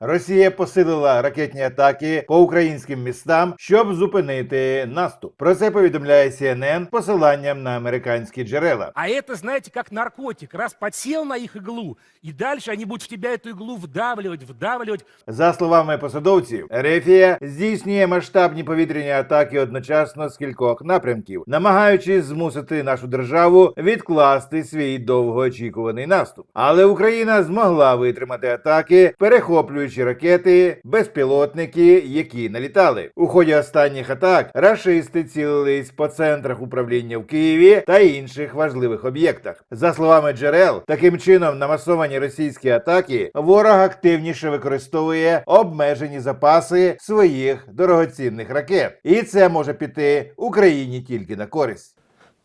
Росія посилила ракетні атаки по українським містам, щоб зупинити наступ. Про це повідомляє CNN посиланням на американські джерела. А это, знаете, как наркотик. Раз подсел на их иглу, и дальше они будут в тебя эту иглу вдавливать, вдавливать. За словами посадовців, Рефія здійснює масштабні повітряні атаки одночасно з кількох напрямків, намагаючись змусити нашу державу відкласти свій довгоочікуваний наступ. Але Україна змогла витримати атаки, перехоплюючи ракети, безпілотники, які налітали. У ході останніх атак рашисти цілились по центрах управління в Києві та інших важливих об'єктах. За словами джерел, таким чином на масовані російські атаки ворог активніше використовує обмежені запаси своїх дорогоцінних ракет, і це може піти Україні тільки на користь.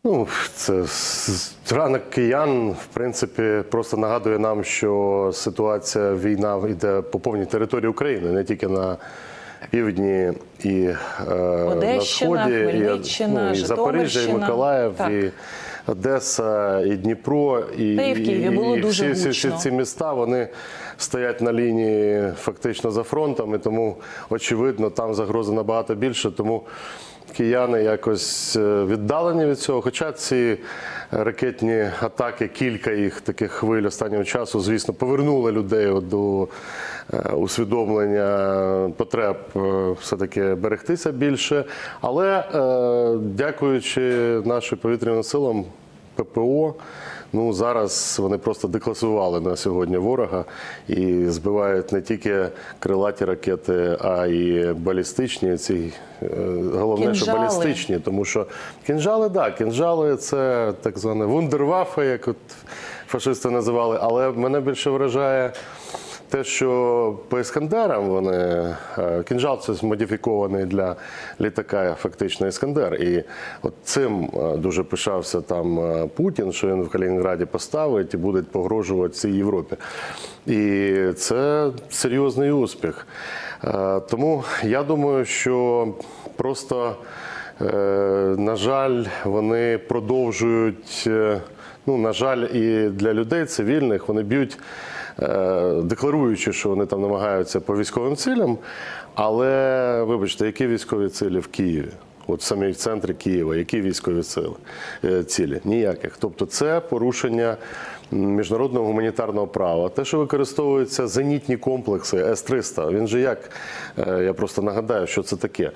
Ну, це ранок киян, в принципі, просто нагадує нам, що ситуація війна йде по повній території України, не тільки на півдні і е, на сході, і, ну, і Запоріжжя, і Миколаїв, Так. і Одеса, і Дніпро, і, і Києві було і дуже всі, всі, всі ці міста вони стоять на лінії фактично за фронтом, і тому очевидно, там загроза набагато більше. Тому кияни якось е, віддалені від цього. Хоча ці ракетні атаки, кілька їх таких хвиль останнього часу, звісно, повернули людей до е, усвідомлення потреб е, все-таки берегтися більше. Але дякуючи нашим повітряним силам, ППО. Ну зараз вони просто декласували на сьогодні ворога і збивають не тільки крилаті ракети, а й балістичні. Ці е, головне, що балістичні, тому що кінжали, да, кінжали це так зване вундервафе, як от фашисти називали. Але мене більше вражає. Те, що по іскандерам вони е, кінжал це модифікований для літака, фактично іскандер. І от цим е, дуже пишався там е, Путін, що він в Калінінграді поставить і буде погрожувати всій Європі. І це серйозний успіх. Тому я думаю, що просто, на жаль, вони продовжують. Ну, на жаль, і для людей цивільних вони б'ють декларуючи, що вони там намагаються по військовим цілям. Але вибачте, які військові цілі в Києві? От в самій центрі Києва, які військові е, цілі? Ніяких. Тобто, це порушення міжнародного гуманітарного права. Те, що використовуються зенітні комплекси С-300, він же як е, я просто нагадаю, що це таке.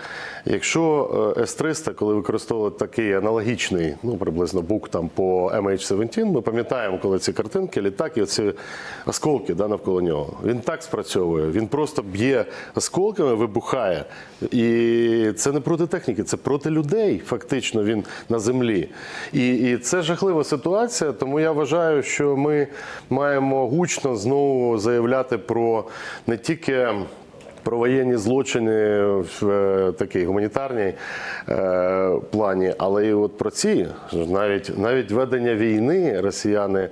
Якщо е, С-300, коли використовували такий аналогічний, ну приблизно бук там по MH17, ми пам'ятаємо, коли ці картинки, літак і ці осколки да, навколо нього. Він так спрацьовує. Він просто б'є осколками, вибухає. І це не проти техніки, це проти людей. Фактично він на землі. І, і це жахлива ситуація. Тому я вважаю, що ми маємо гучно знову заявляти про не тільки. Про воєнні злочини в е, такій гуманітарній е, плані, але і от про ці навіть навіть ведення війни росіяни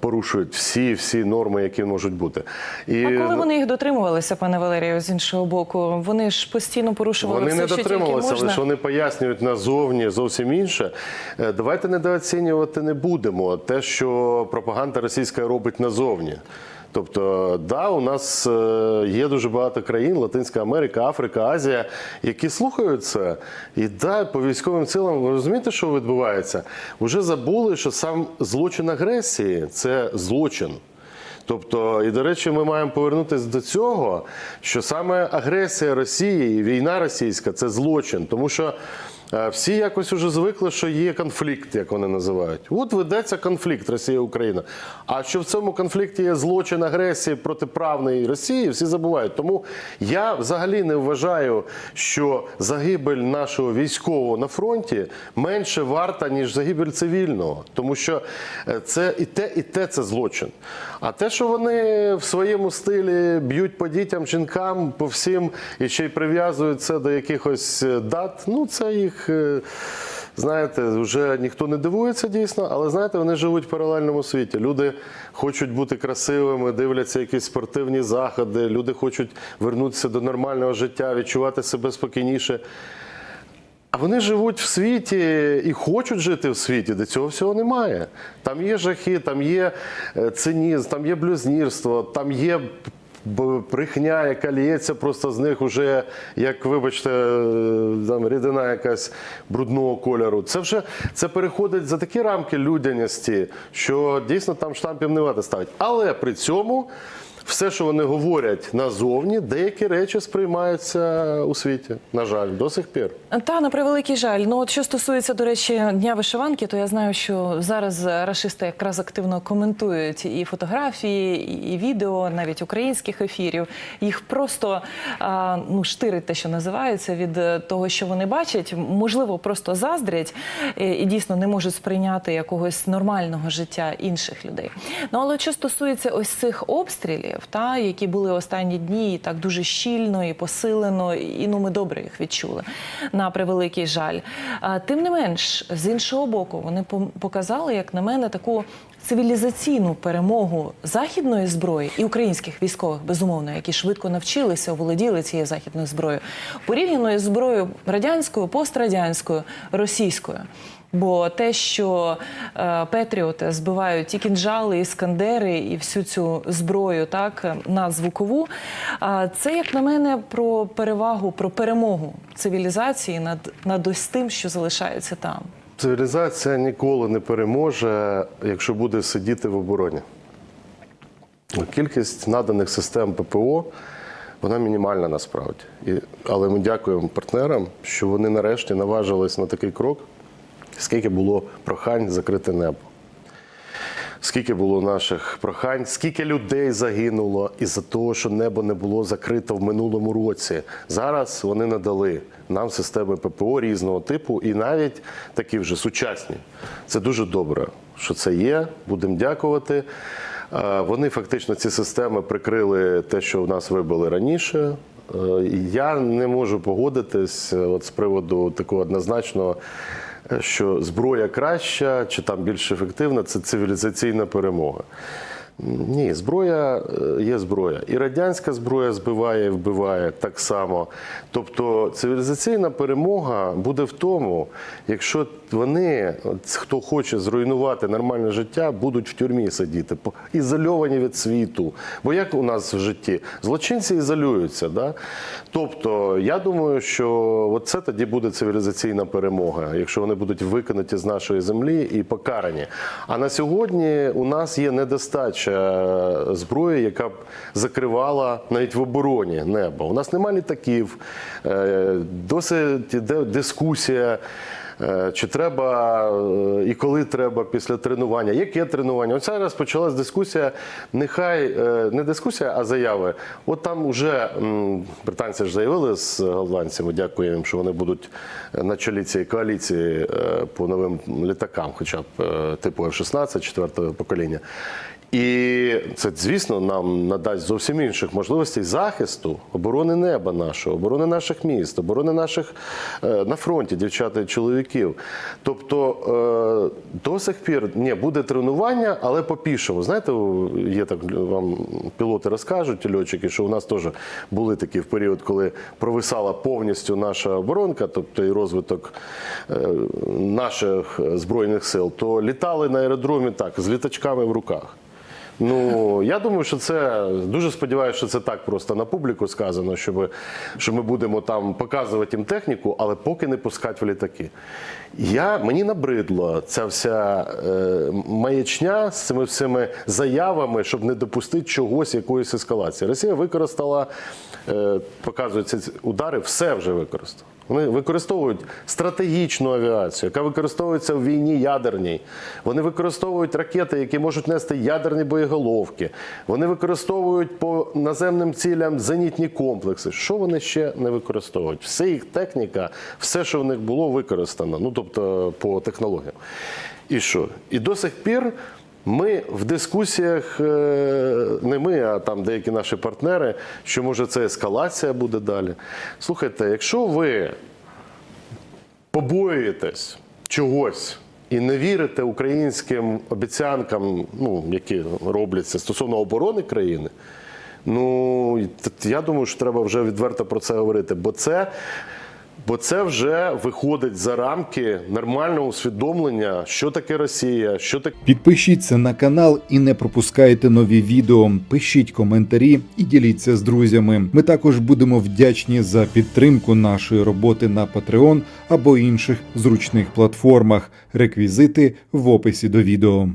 порушують всі всі норми, які можуть бути. І А коли вони їх дотримувалися, пане Валерію, з іншого боку, вони ж постійно порушували Вони все, не що тільки дотримувалися, можна. лише вони пояснюють назовні зовсім інше. Е, Давайте недооцінювати не будемо те, що пропаганда російська робить назовні. Тобто, да, у нас е, є дуже багато країн, Латинська Америка, Африка, Азія, які слухають це. І да, по військовим силам, ви розумієте, що відбувається? Уже забули, що сам злочин агресії це злочин. Тобто, і до речі, ми маємо повернутися до цього, що саме агресія Росії і війна російська це злочин, тому що. Всі якось уже звикли, що є конфлікт, як вони називають. От ведеться конфлікт Росія-Україна. А що в цьому конфлікті є злочин агресії протиправної Росії, всі забувають. Тому я взагалі не вважаю, що загибель нашого військового на фронті менше варта, ніж загибель цивільного. Тому що е, це і те, і те це злочин. А те, що вони в своєму стилі б'ють по дітям, жінкам, по всім і ще й прив'язують це до якихось е, дат, ну це їх. Е, Знаєте, вже ніхто не дивується дійсно, але знаєте, вони живуть в паралельному світі. Люди хочуть бути красивими, дивляться якісь спортивні заходи, люди хочуть вернутися до нормального життя, відчувати себе спокійніше. А вони живуть в світі і хочуть жити в світі, де цього всього немає. Там є жахи, там є е, цинізм, там є блюзнірство, там є брехня, яка ліється, просто з них уже, як вибачте, е, там рідина якась брудного кольору. Це вже це переходить за такі рамки людяності, що дійсно там штампів не варто ставити. Але при цьому. Все, що вони говорять назовні, деякі речі сприймаються у світі. На жаль, до сих пір. Та на превеликий жаль. Ну от що стосується, до речі, дня вишиванки, то я знаю, що зараз рашисти якраз активно коментують і фотографії, і- відео, навіть українських ефірів. Їх просто а, ну штирить те, що називається, від е, того, що вони бачать. Можливо, просто заздрять і дійсно не можуть сприйняти якогось нормального життя інших людей. Ну але що стосується ось цих обстрілів, та які були останні дні, і так дуже щільно і посилено, і ну ми добре їх відчули на превеликий жаль. А, Тим не менш, з іншого боку, вони показали, як на мене, таку цивілізаційну перемогу західної зброї і українських військових, безумовно, які швидко навчилися, оволоділи цією західною зброєю, порівняно із зброєю радянською, пострадянською, російською. Бо те, що е, Петріоти збивають і кінжали, і скандери, і всю цю зброю, так е, надзвукову, а це, як на мене, про перевагу, про перемогу цивілізації над, над ось тим, що залишається там. Цивілізація ніколи не переможе, якщо буде сидіти в обороні. Кількість наданих систем ППО вона мінімальна насправді. І, але ми дякуємо партнерам, що вони нарешті наважились на такий крок, скільки було прохань закрити небо. Скільки було наших прохань, скільки людей загинуло із-за того, що небо не було закрито в минулому році. Зараз вони надали нам системи ППО різного типу і навіть такі вже сучасні. Це дуже добре, що це є. Будемо дякувати. Вони фактично ці системи прикрили те, що в нас вибили раніше. Е, Я не можу погодитись от з приводу такого однозначного що зброя краща чи там більш ефективна це цивілізаційна перемога. Ні, зброя е, є зброя. І радянська зброя збиває і вбиває так само. Тобто цивілізаційна перемога буде в тому, якщо вони, хто хоче зруйнувати нормальне життя, будуть в тюрмі сидіти, ізольовані від світу. Бо як у нас в житті? Злочинці ізолюються. Да? Тобто, я думаю, що це тоді буде цивілізаційна перемога, якщо вони будуть виконані з нашої землі і покарані. А на сьогодні у нас є недостача зброї, яка б закривала навіть в обороні небо. У нас немає літаків, е, досить іде дискусія. Е, Чи треба е, і коли треба після тренування? Яке тренування? Оце зараз почалась дискусія. Нехай е, не дискусія, а заяви. От там вже британці ж заявили з голландцями. Дякую їм, що вони будуть е, на чолі цієї коаліції е, по новим літакам, хоча б е, типу F-16 четвертого покоління. І це, звісно, нам надасть зовсім інших можливостей захисту оборони неба нашого, оборони наших міст, оборони наших е, на фронті дівчат і чоловіків. Тобто е, до сих пір ні, буде тренування, але по пішому. Знаєте, є так вам пілоти розкажуть, льотчики, що у нас теж були такі в період, коли провисала повністю наша оборонка, тобто і розвиток е, наших збройних сил, то літали на аеродромі так, з літачками в руках. Ну я думаю, що це дуже сподіваюся, що це так просто на публіку сказано, щоб, що ми будемо там показувати їм техніку, але поки не пускати в літаки. Я мені набридло ця вся е, маячня з цими всіми заявами, щоб не допустити чогось, якоїсь ескалації. Росія використала, е, показуються удари, все вже використала. Вони використовують стратегічну авіацію, яка використовується в війні ядерній. Вони використовують ракети, які можуть нести ядерні боєголовки. Вони використовують по наземним цілям зенітні комплекси. Що вони ще не використовують? Все їх техніка, все, що в них було, використано. Ну тобто по технологіям. І що? І до сих пір. Ми в дискусіях, е, не ми, а там деякі наші партнери, що може це ескалація буде далі. Слухайте, якщо ви побоюєтесь чогось і не вірите українським обіцянкам, ну, які робляться стосовно оборони країни, ну я думаю, що треба вже відверто про це говорити, бо це. Бо це вже виходить за рамки нормального усвідомлення, що таке Росія, що таке. Підпишіться на канал і не пропускайте нові відео. Пишіть коментарі і діліться з друзями. Ми також будемо вдячні за підтримку нашої роботи на Patreon або інших зручних платформах. Реквізити в описі до відео.